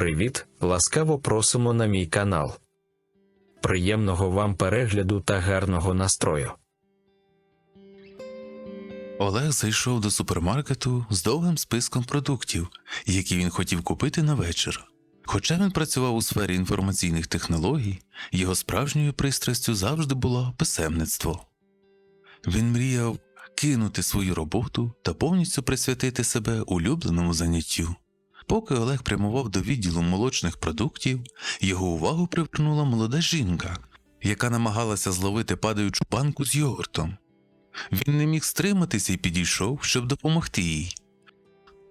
Привіт! Ласкаво просимо на мій канал. Приємного вам перегляду та гарного настрою. Олег зайшов до супермаркету з довгим списком продуктів, які він хотів купити на вечір. Хоча він працював у сфері інформаційних технологій, його справжньою пристрастю завжди було писемництво. Він мріяв кинути свою роботу та повністю присвятити себе улюбленому заняттю. Поки Олег прямував до відділу молочних продуктів, його увагу привернула молода жінка, яка намагалася зловити падаючу банку з йогуртом. Він не міг стриматися і підійшов, щоб допомогти їй.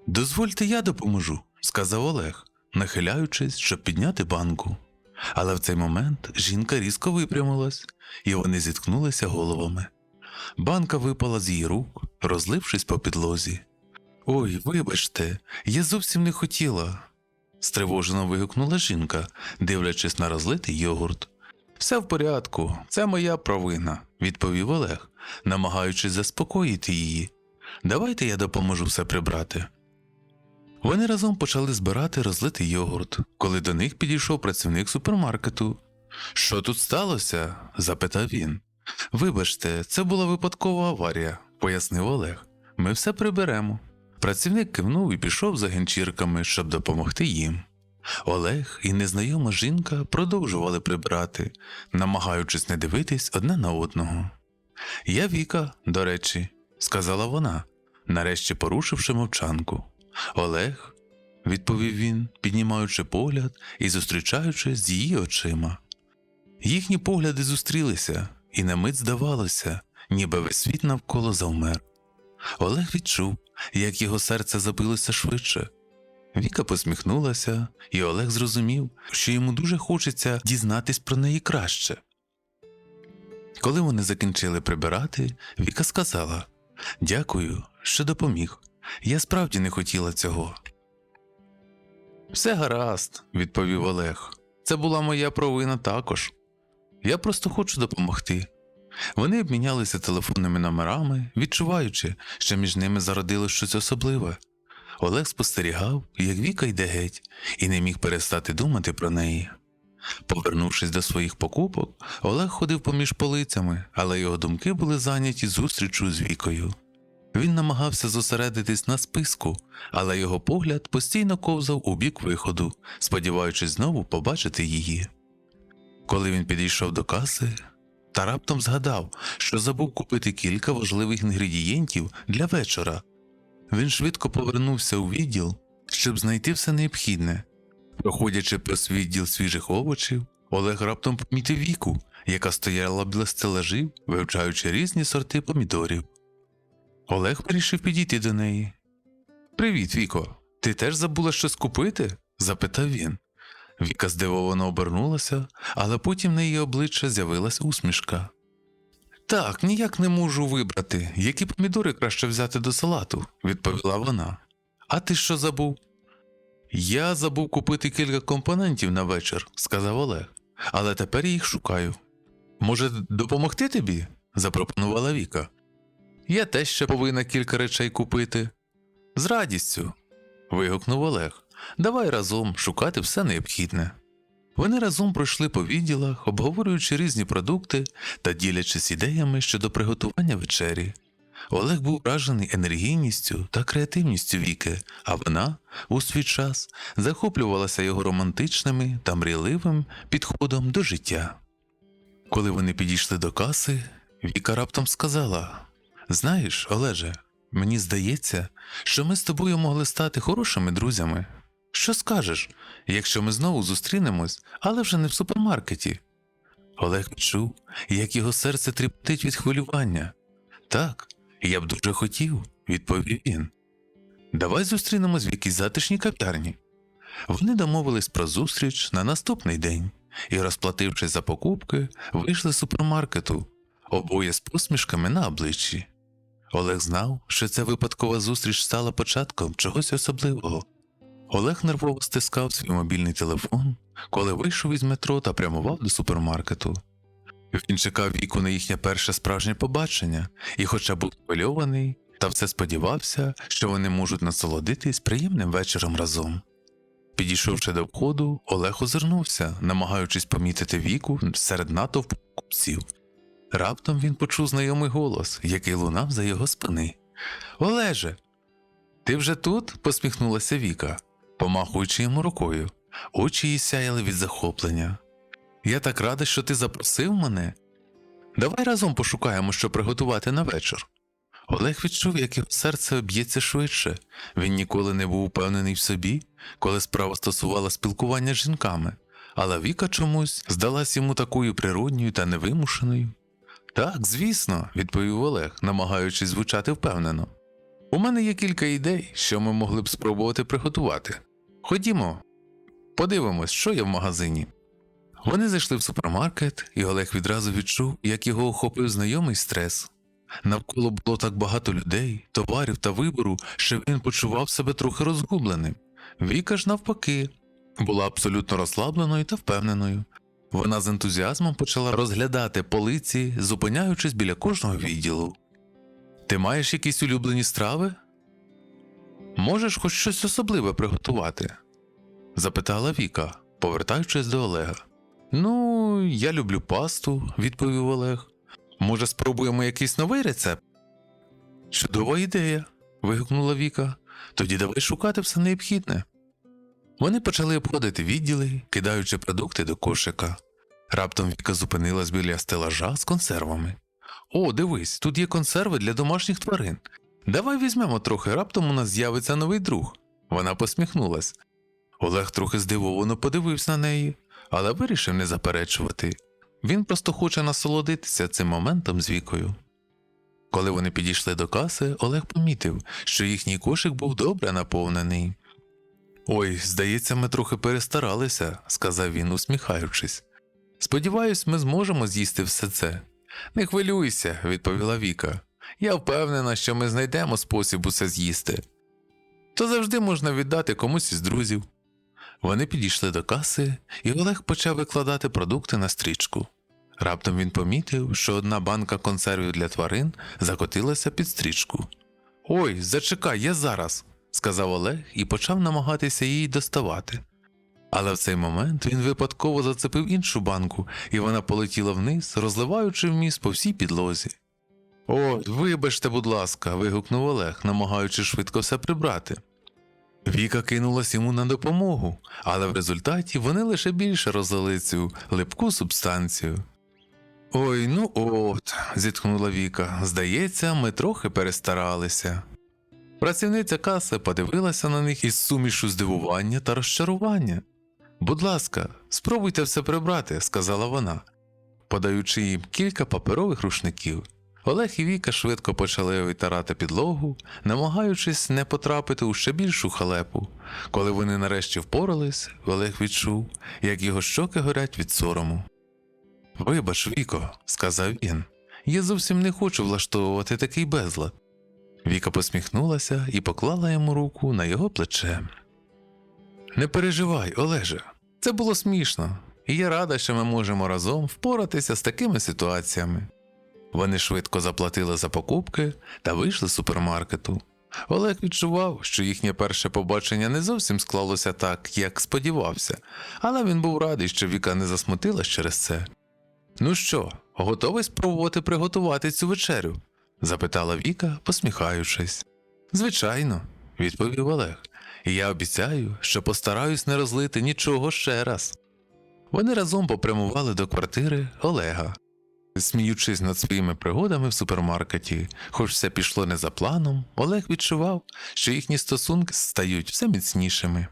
Дозвольте, я допоможу, сказав Олег, нахиляючись, щоб підняти банку. Але в цей момент жінка різко випрямилась, і вони зіткнулися головами. Банка випала з її рук, розлившись по підлозі. Ой, вибачте, я зовсім не хотіла. стривожено вигукнула жінка, дивлячись на розлитий йогурт. Все в порядку, це моя провина, відповів Олег, намагаючись заспокоїти її. Давайте я допоможу все прибрати. Вони разом почали збирати розлитий йогурт, коли до них підійшов працівник супермаркету. Що тут сталося? запитав він. Вибачте, це була випадкова аварія, пояснив Олег. Ми все приберемо. Працівник кивнув і пішов за генчірками, щоб допомогти їм. Олег і незнайома жінка продовжували прибирати, намагаючись не дивитись одне на одного. Я Віка, до речі, сказала вона, нарешті порушивши мовчанку. Олег, відповів він, піднімаючи погляд і зустрічаючись з її очима. Їхні погляди зустрілися, і на мить здавалося, ніби весь світ навколо завмер. Олег відчув, як його серце забилося швидше. Віка посміхнулася, і Олег зрозумів, що йому дуже хочеться дізнатись про неї краще. Коли вони закінчили прибирати, Віка сказала Дякую, що допоміг. Я справді не хотіла цього. Все гаразд, відповів Олег. Це була моя провина також. Я просто хочу допомогти. Вони обмінялися телефонними номерами, відчуваючи, що між ними зародилось щось особливе. Олег спостерігав, як Віка йде геть, і не міг перестати думати про неї. Повернувшись до своїх покупок, Олег ходив поміж полицями, але його думки були зайняті зустрічю з Вікою. Він намагався зосередитись на списку, але його погляд постійно ковзав у бік виходу, сподіваючись знову побачити її. Коли він підійшов до каси, та раптом згадав, що забув купити кілька важливих інгредієнтів для вечора. Він швидко повернувся у відділ, щоб знайти все необхідне. Проходячи повз відділ свіжих овочів, Олег раптом помітив віку, яка стояла біля стелажів, вивчаючи різні сорти помідорів. Олег вирішив підійти до неї. Привіт, Віко. Ти теж забула щось купити? запитав він. Віка здивовано обернулася, але потім на її обличчя з'явилася усмішка. Так, ніяк не можу вибрати, які помідори краще взяти до салату, відповіла вона. А ти що забув? Я забув купити кілька компонентів на вечір, сказав Олег, але тепер їх шукаю. Може, допомогти тобі? запропонувала Віка. Я теж ще повинна кілька речей купити. З радістю. вигукнув Олег. Давай разом шукати все необхідне. Вони разом пройшли по відділах, обговорюючи різні продукти та ділячись ідеями щодо приготування вечері. Олег був вражений енергійністю та креативністю Віки, а вона, у свій час, захоплювалася його романтичними та мрійливим підходом до життя. Коли вони підійшли до каси, Віка раптом сказала: Знаєш, Олеже, мені здається, що ми з тобою могли стати хорошими друзями. Що скажеш, якщо ми знову зустрінемось, але вже не в супермаркеті? Олег чув, як його серце тріптить від хвилювання. Так, я б дуже хотів, відповів він. Давай зустрінемось в якійсь затишній кав'ярні. Вони домовились про зустріч на наступний день і, розплатившись за покупки, вийшли з супермаркету, обоє з посмішками на обличчі. Олег знав, що ця випадкова зустріч стала початком чогось особливого. Олег нервово стискав свій мобільний телефон, коли вийшов із метро та прямував до супермаркету. Він чекав віку на їхнє перше справжнє побачення і, хоча був хвильований, та все сподівався, що вони можуть насолодитись приємним вечором разом. Підійшовши до входу, Олег озирнувся, намагаючись помітити віку серед натовпу купців. Раптом він почув знайомий голос, який лунав за його спини. Олеже, ти вже тут? посміхнулася Віка, помахуючи йому рукою. Очі її сяяли від захоплення. Я так рада, що ти запросив мене. Давай разом пошукаємо, що приготувати на вечір. Олег відчув, як його серце б'ється швидше. Він ніколи не був упевнений в собі, коли справа стосувала спілкування з жінками, але Віка чомусь здалась йому такою природньою та невимушеною. Так, звісно, відповів Олег, намагаючись звучати впевнено. У мене є кілька ідей, що ми могли б спробувати приготувати. Ходімо, подивимось, що є в магазині. Вони зайшли в супермаркет, і Олег відразу відчув, як його охопив знайомий стрес. Навколо було так багато людей, товарів та вибору, що він почував себе трохи розгубленим. Віка ж, навпаки, була абсолютно розслабленою та впевненою. Вона з ентузіазмом почала розглядати полиці, зупиняючись біля кожного відділу. Ти маєш якісь улюблені страви? Можеш хоч щось особливе приготувати? запитала Віка, повертаючись до Олега. Ну, я люблю пасту, відповів Олег. Може, спробуємо якийсь новий рецепт? Чудова ідея. вигукнула Віка. Тоді давай шукати все необхідне. Вони почали обходити відділи, кидаючи продукти до кошика. Раптом Віка зупинилась біля стелажа з консервами. О, дивись, тут є консерви для домашніх тварин. Давай візьмемо трохи, раптом у нас з'явиться новий друг. Вона посміхнулась. Олег трохи здивовано подивився на неї, але вирішив не заперечувати. Він просто хоче насолодитися цим моментом з вікою. Коли вони підійшли до каси, Олег помітив, що їхній кошик був добре наповнений. Ой, здається, ми трохи перестаралися, сказав він, усміхаючись. Сподіваюсь, ми зможемо з'їсти все це. Не хвилюйся, відповіла Віка. Я впевнена, що ми знайдемо спосіб усе з'їсти. То завжди можна віддати комусь із друзів. Вони підійшли до каси, і Олег почав викладати продукти на стрічку. Раптом він помітив, що одна банка консервів для тварин закотилася під стрічку. Ой, зачекай, я зараз, сказав Олег і почав намагатися її доставати. Але в цей момент він випадково зацепив іншу банку, і вона полетіла вниз, розливаючи вміст по всій підлозі. О, вибачте, будь ласка, вигукнув Олег, намагаючись швидко все прибрати. Віка кинулась йому на допомогу, але в результаті вони лише більше розлили цю липку субстанцію. Ой, ну от, зітхнула Віка. Здається, ми трохи перестаралися. Працівниця каси подивилася на них із сумішу здивування та розчарування. Будь ласка, спробуйте все прибрати, сказала вона, подаючи їм кілька паперових рушників. Олег і Віка швидко почали витирати підлогу, намагаючись не потрапити у ще більшу халепу. Коли вони нарешті впорались, Олег відчув, як його щоки горять від сорому. Вибач, Віко, сказав він, я зовсім не хочу влаштовувати такий безлад. Віка посміхнулася і поклала йому руку на його плече. Не переживай, Олеже, це було смішно, і я рада, що ми можемо разом впоратися з такими ситуаціями. Вони швидко заплатили за покупки та вийшли з супермаркету. Олег відчував, що їхнє перше побачення не зовсім склалося так, як сподівався, але він був радий, що Віка не засмутилась через це. Ну що, готовий спробувати приготувати цю вечерю? запитала Віка, посміхаючись. Звичайно, відповів Олег, і я обіцяю, що постараюсь не розлити нічого ще раз. Вони разом попрямували до квартири Олега. Сміючись над своїми пригодами в супермаркеті, хоч все пішло не за планом, Олег відчував, що їхні стосунки стають все міцнішими.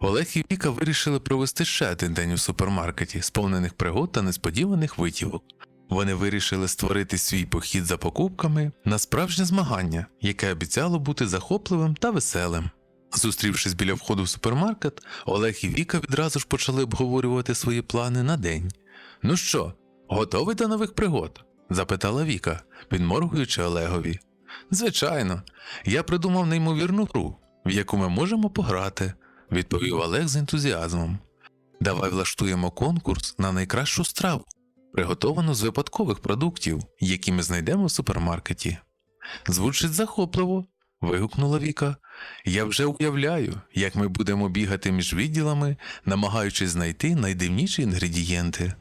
Олег і Віка вирішили провести ще один день у супермаркеті, сповнених пригод та несподіваних витівок. Вони вирішили створити свій похід за покупками на справжнє змагання, яке обіцяло бути захопливим та веселим. Зустрівшись біля входу в супермаркет, Олег і Віка відразу ж почали обговорювати свої плани на день. Ну що, готовий до нових пригод? запитала Віка, підморгуючи Олегові. Звичайно, я придумав неймовірну гру, в яку ми можемо пограти, відповів Олег з ентузіазмом. Давай влаштуємо конкурс на найкращу страву, приготовану з випадкових продуктів, які ми знайдемо в супермаркеті. Звучить захопливо, вигукнула Віка. Я вже уявляю, як ми будемо бігати між відділами, намагаючись знайти найдивніші інгредієнти.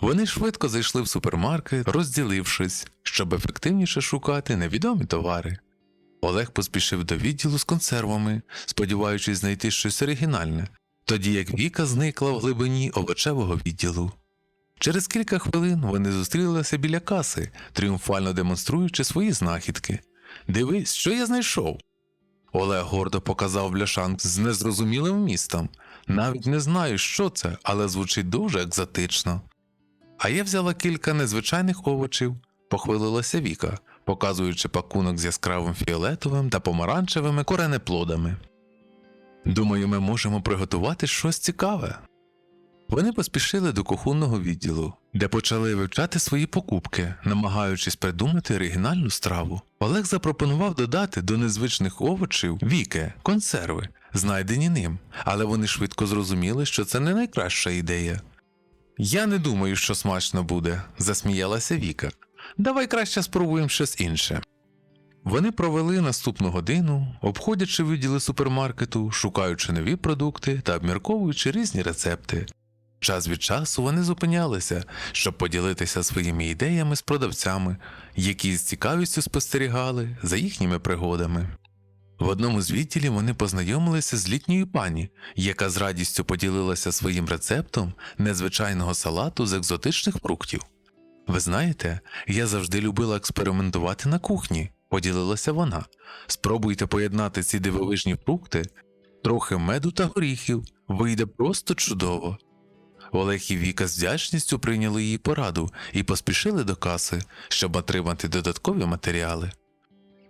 Вони швидко зайшли в супермаркет, розділившись, щоб ефективніше шукати невідомі товари. Олег поспішив до відділу з консервами, сподіваючись знайти щось оригінальне, тоді як Віка зникла в глибині овочевого відділу. Через кілька хвилин вони зустрілися біля каси, тріумфально демонструючи свої знахідки. Дивись, що я знайшов. Олег гордо показав бляшанк з незрозумілим містом. Навіть не знаю, що це, але звучить дуже екзотично. А я взяла кілька незвичайних овочів, похвалилася Віка, показуючи пакунок з яскравим фіолетовим та помаранчевими коренеплодами. Думаю, ми можемо приготувати щось цікаве. Вони поспішили до кухонного відділу, де почали вивчати свої покупки, намагаючись придумати оригінальну страву. Олег запропонував додати до незвичних овочів віки, консерви, знайдені ним, але вони швидко зрозуміли, що це не найкраща ідея. Я не думаю, що смачно буде, засміялася Віка. Давай краще спробуємо щось інше. Вони провели наступну годину, обходячи відділи супермаркету, шукаючи нові продукти та обмірковуючи різні рецепти. Час від часу вони зупинялися, щоб поділитися своїми ідеями з продавцями, які з цікавістю спостерігали за їхніми пригодами. В одному з відділів вони познайомилися з літньою пані, яка з радістю поділилася своїм рецептом незвичайного салату з екзотичних фруктів. Ви знаєте, я завжди любила експериментувати на кухні, поділилася вона. Спробуйте поєднати ці дивовижні фрукти, трохи меду та горіхів, вийде просто чудово. Олег і Віка з вдячністю прийняли її пораду і поспішили до каси, щоб отримати додаткові матеріали.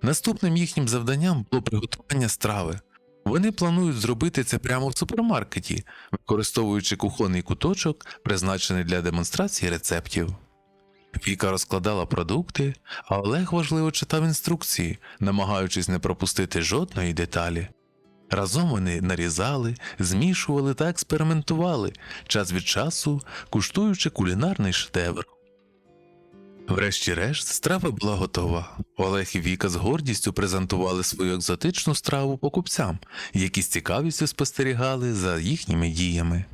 Наступним їхнім завданням було приготування страви. Вони планують зробити це прямо в супермаркеті, використовуючи кухонний куточок, призначений для демонстрації рецептів. Віка розкладала продукти, а Олег важливо читав інструкції, намагаючись не пропустити жодної деталі. Разом вони нарізали, змішували та експериментували, час від часу куштуючи кулінарний шедевр. Врешті-решт, страва була готова. Олег і Віка з гордістю презентували свою екзотичну страву покупцям, які з цікавістю спостерігали за їхніми діями.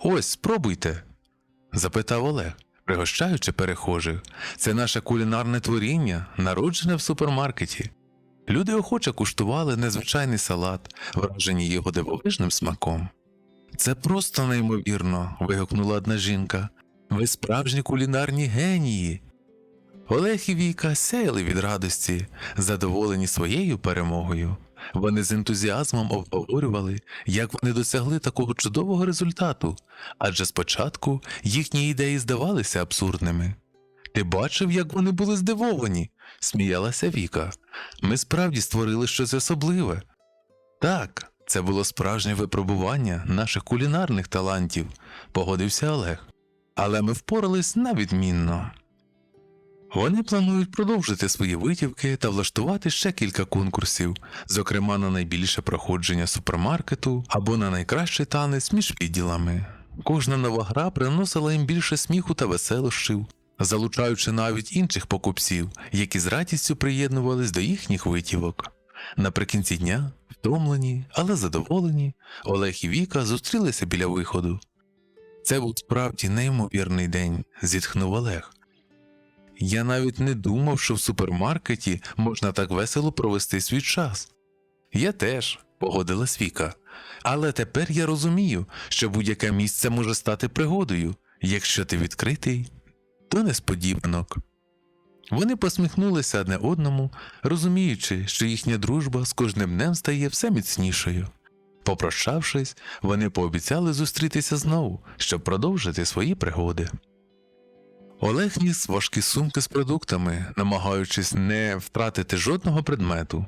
Ось, спробуйте, запитав Олег, пригощаючи перехожих. Це наше кулінарне творіння, народжене в супермаркеті. Люди охоче куштували незвичайний салат, вражені його дивовижним смаком. Це просто неймовірно. вигукнула одна жінка. Ви справжні кулінарні генії. Олег і Віка сяяли від радості, задоволені своєю перемогою. Вони з ентузіазмом обговорювали, як вони досягли такого чудового результату, адже спочатку їхні ідеї здавалися абсурдними. Ти бачив, як вони були здивовані, сміялася Віка. Ми справді створили щось особливе. Так, це було справжнє випробування наших кулінарних талантів, погодився Олег. Але ми впорались на відмінно. Вони планують продовжити свої витівки та влаштувати ще кілька конкурсів, зокрема на найбільше проходження супермаркету або на найкращий танець між відділами. Кожна нова гра приносила їм більше сміху та веселощів, залучаючи навіть інших покупців, які з радістю приєднувались до їхніх витівок. Наприкінці дня, втомлені, але задоволені, Олег і Віка зустрілися біля виходу. Це був справді неймовірний день, зітхнув Олег. Я навіть не думав, що в супермаркеті можна так весело провести свій час. Я теж, погодилась Віка. Але тепер я розумію, що будь-яке місце може стати пригодою, якщо ти відкритий до несподіванок. Вони посміхнулися одне одному, розуміючи, що їхня дружба з кожним днем стає все міцнішою. Попрощавшись, вони пообіцяли зустрітися знову, щоб продовжити свої пригоди. Олег ніс важкі сумки з продуктами, намагаючись не втратити жодного предмету.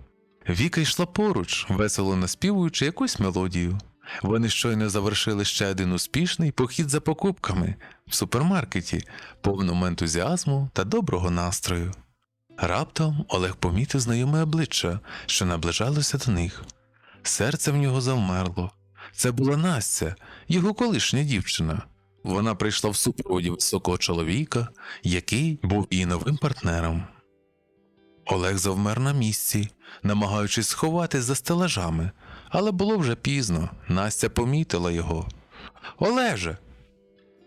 Віка йшла поруч, весело наспівуючи якусь мелодію. Вони щойно завершили ще один успішний похід за покупками в супермаркеті, повному ентузіазму та доброго настрою. Раптом Олег помітив знайоме обличчя, що наближалося до них. Серце в нього завмерло. Це була Настя, його колишня дівчина. Вона прийшла в супроводі високого чоловіка, який був її новим партнером. Олег завмер на місці, намагаючись сховатись за стелажами, але було вже пізно. Настя помітила його. Олеже,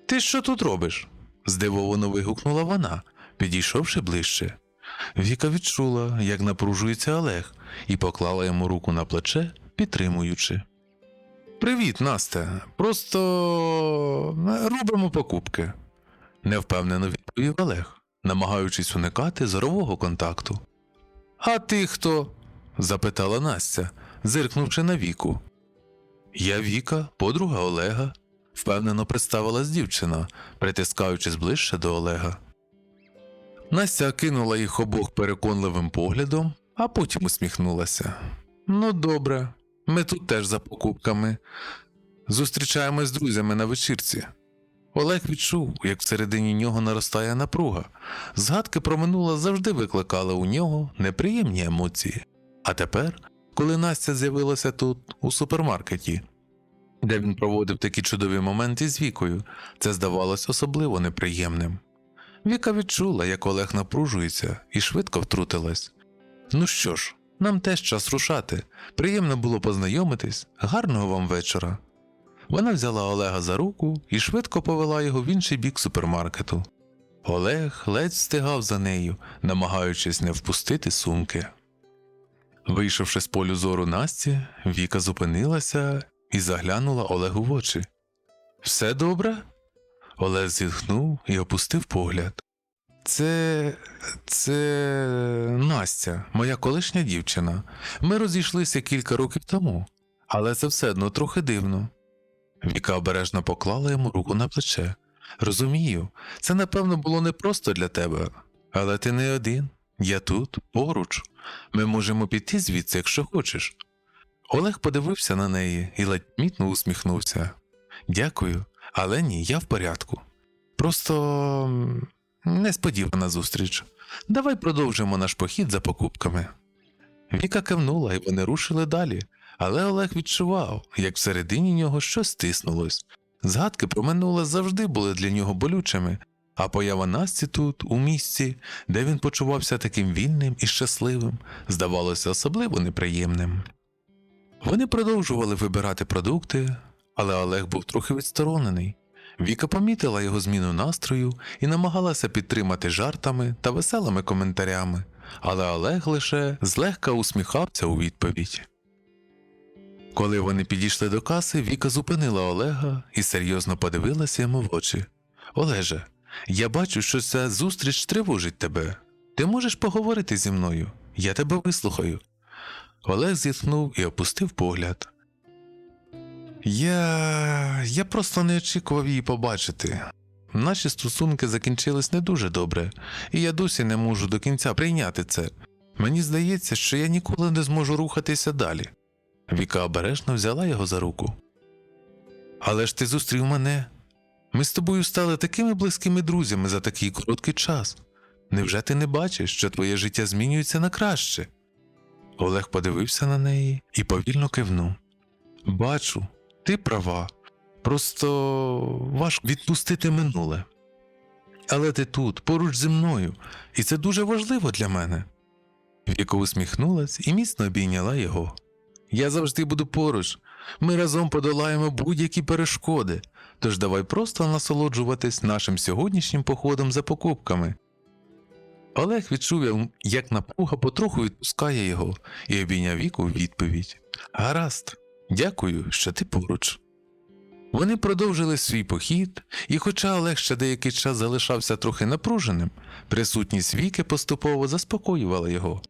ти що тут робиш? здивовано вигукнула вона, підійшовши ближче. Віка відчула, як напружується Олег, і поклала йому руку на плече, підтримуючи. Привіт, Настя. Просто е, робимо покупки, невпевнено відповів Олег, намагаючись уникати зорового контакту. А ти хто? запитала Настя, зиркнувши на віку. Я Віка, подруга Олега, впевнено представилась дівчина, притискаючись ближче до Олега. Настя кинула їх обох переконливим поглядом, а потім усміхнулася. Ну, добре, ми тут теж за покупками. Зустрічаємось з друзями на вечірці. Олег відчув, як всередині нього наростає напруга. Згадки про минуле завжди викликали у нього неприємні емоції. А тепер, коли Настя з'явилася тут, у супермаркеті, де він проводив такі чудові моменти з Вікою, це здавалось особливо неприємним. Віка відчула, як Олег напружується, і швидко втрутилась. Ну що ж, нам теж час рушати. Приємно було познайомитись. Гарного вам вечора. Вона взяла Олега за руку і швидко повела його в інший бік супермаркету. Олег ледь встигав за нею, намагаючись не впустити сумки. Вийшовши з полю зору Насті, Віка зупинилася і заглянула Олегу в очі. Все добре? Олег зітхнув і опустив погляд. Це. це Настя, моя колишня дівчина. Ми розійшлися кілька років тому, але це все одно трохи дивно. Віка обережно поклала йому руку на плече. Розумію, це напевно було не просто для тебе, але ти не один. Я тут, поруч. Ми можемо піти звідси, якщо хочеш. Олег подивився на неї і ледь мітно усміхнувся. Дякую, але ні, я в порядку. Просто несподівана зустріч. Давай продовжимо наш похід за покупками. Віка кивнула, і вони рушили далі, але Олег відчував, як всередині нього щось стиснулось. Згадки про минуле завжди були для нього болючими, а поява Насті тут, у місці, де він почувався таким вільним і щасливим, здавалося особливо неприємним. Вони продовжували вибирати продукти, але Олег був трохи відсторонений. Віка помітила його зміну настрою і намагалася підтримати жартами та веселими коментарями, але Олег лише злегка усміхався у відповідь. Коли вони підійшли до каси, Віка зупинила Олега і серйозно подивилася йому в очі. Олеже, я бачу, що ця зустріч тривожить тебе. Ти можеш поговорити зі мною? Я тебе вислухаю. Олег зітхнув і опустив погляд. Я. я просто не очікував її побачити. Наші стосунки закінчились не дуже добре, і я досі не можу до кінця прийняти це. Мені здається, що я ніколи не зможу рухатися далі. Віка обережно взяла його за руку. Але ж ти зустрів мене. Ми з тобою стали такими близькими друзями за такий короткий час. Невже ти не бачиш, що твоє життя змінюється на краще? Олег подивився на неї і повільно кивнув. Бачу, ти права. Просто важко відпустити минуле. Але ти тут, поруч зі мною, і це дуже важливо для мене. Віка усміхнулась і міцно обійняла його. Я завжди буду поруч. Ми разом подолаємо будь-які перешкоди, тож давай просто насолоджуватись нашим сьогоднішнім походом за покупками. Олег відчув, як напруга потроху відпускає його, і обійняв віку відповідь. Гаразд, дякую, що ти поруч. Вони продовжили свій похід, і, хоча Олег ще деякий час залишався трохи напруженим, присутність віки поступово заспокоювала його.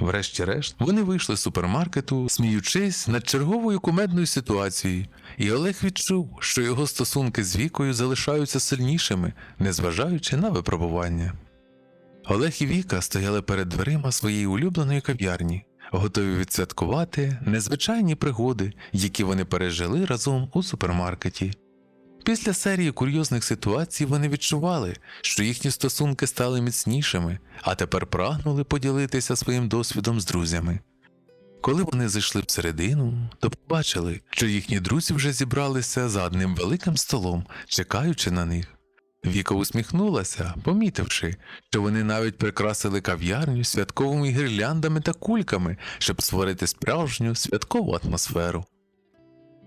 Врешті-решт, вони вийшли з супермаркету, сміючись над черговою кумедною ситуацією, і Олег відчув, що його стосунки з Вікою залишаються сильнішими, незважаючи на випробування. Олег і Віка стояли перед дверима своєї улюбленої кав'ярні, готові відсвяткувати незвичайні пригоди, які вони пережили разом у супермаркеті. Після серії курйозних ситуацій вони відчували, що їхні стосунки стали міцнішими, а тепер прагнули поділитися своїм досвідом з друзями. Коли вони зайшли всередину, то побачили, що їхні друзі вже зібралися за одним великим столом, чекаючи на них. Віка усміхнулася, помітивши, що вони навіть прикрасили кав'ярню святковими гірляндами та кульками, щоб створити справжню святкову атмосферу.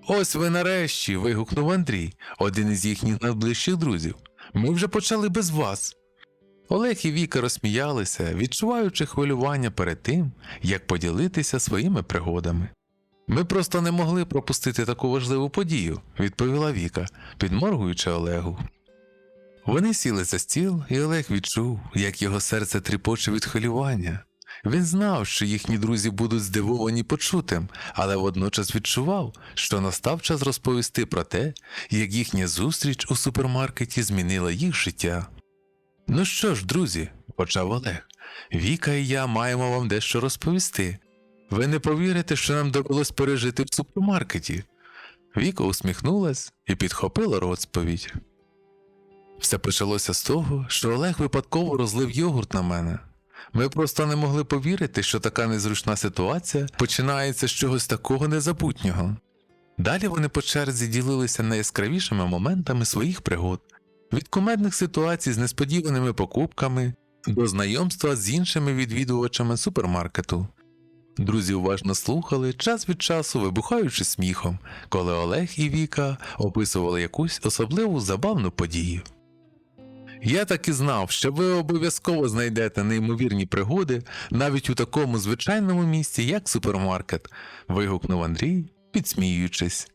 Ось ви нарешті. вигукнув Андрій, один із їхніх найближчих друзів. Ми вже почали без вас. Олег і Віка розсміялися, відчуваючи хвилювання перед тим, як поділитися своїми пригодами. Ми просто не могли пропустити таку важливу подію, відповіла Віка, підморгуючи Олегу. Вони сіли за стіл, і Олег відчув, як його серце тріпоче від хвилювання. Він знав, що їхні друзі будуть здивовані почутим, але водночас відчував, що настав час розповісти про те, як їхня зустріч у супермаркеті змінила їх життя. Ну що ж, друзі, почав Олег, Віка і я маємо вам дещо розповісти. Ви не повірите, що нам довелось пережити в супермаркеті. Віка усміхнулась і підхопила розповідь. Все почалося з того, що Олег випадково розлив йогурт на мене. Ми просто не могли повірити, що така незручна ситуація починається з чогось такого незабутнього. Далі вони по черзі ділилися найяскравішими моментами своїх пригод, від кумедних ситуацій з несподіваними покупками до знайомства з іншими відвідувачами супермаркету. Друзі уважно слухали, час від часу вибухаючи сміхом, коли Олег і Віка описували якусь особливу забавну подію. Я так і знав, що ви обов'язково знайдете неймовірні пригоди навіть у такому звичайному місці, як супермаркет, вигукнув Андрій, підсміюючись.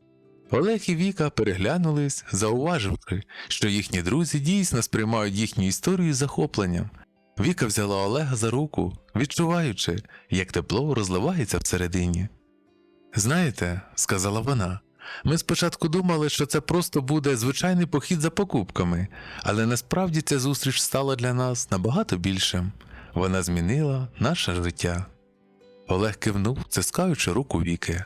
Олег і Віка переглянулись, зауваживши, що їхні друзі дійсно сприймають їхню історію захопленням. Віка взяла Олега за руку, відчуваючи, як тепло розливається всередині. Знаєте, сказала вона, ми спочатку думали, що це просто буде звичайний похід за покупками, але насправді ця зустріч стала для нас набагато більшим. Вона змінила наше життя. Олег кивнув, цискаючи руку Віки.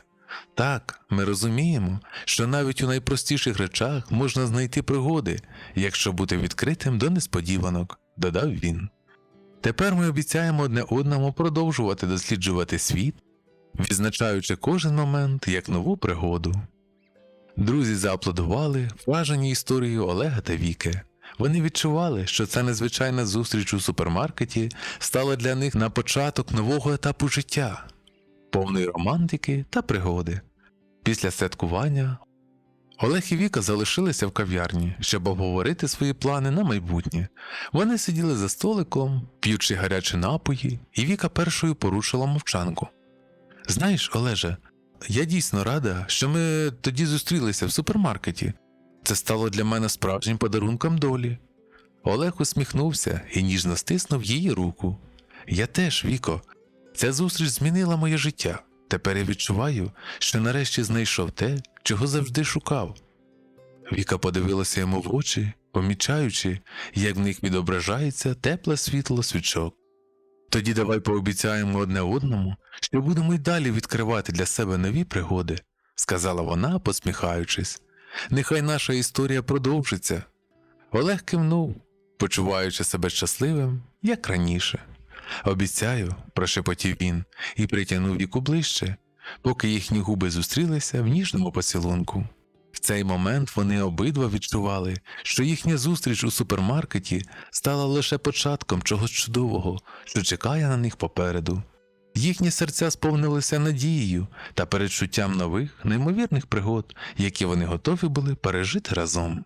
Так, ми розуміємо, що навіть у найпростіших речах можна знайти пригоди, якщо бути відкритим до несподіванок, додав він. Тепер ми обіцяємо одне одному продовжувати досліджувати світ, відзначаючи кожен момент як нову пригоду. Друзі зааплодували вражені історією Олега та Віки. Вони відчували, що ця незвичайна зустріч у супермаркеті стала для них на початок нового етапу життя, повної романтики та пригоди. Після святкування Олег і Віка залишилися в кав'ярні, щоб обговорити свої плани на майбутнє. Вони сиділи за столиком, п'ючи гарячі напої, і Віка першою порушила мовчанку. Знаєш, Олеже, я дійсно рада, що ми тоді зустрілися в супермаркеті. Це стало для мене справжнім подарунком долі. Олег усміхнувся і ніжно стиснув її руку. Я теж, Віко, ця зустріч змінила моє життя. Тепер я відчуваю, що нарешті знайшов те, чого завжди шукав. Віка подивилася йому в очі, помічаючи, як в них відображається тепле світло свічок. Тоді давай пообіцяємо одне одному, що будемо й далі відкривати для себе нові пригоди, сказала вона, посміхаючись. Нехай наша історія продовжиться. Олег кивнув, почуваючи себе щасливим, як раніше. Обіцяю, прошепотів він і притягнув віку ближче, поки їхні губи зустрілися в ніжному поцілунку. Цей момент вони обидва відчували, що їхня зустріч у супермаркеті стала лише початком чогось чудового, що чекає на них попереду. Їхні серця сповнилися надією та передчуттям нових, неймовірних пригод, які вони готові були пережити разом.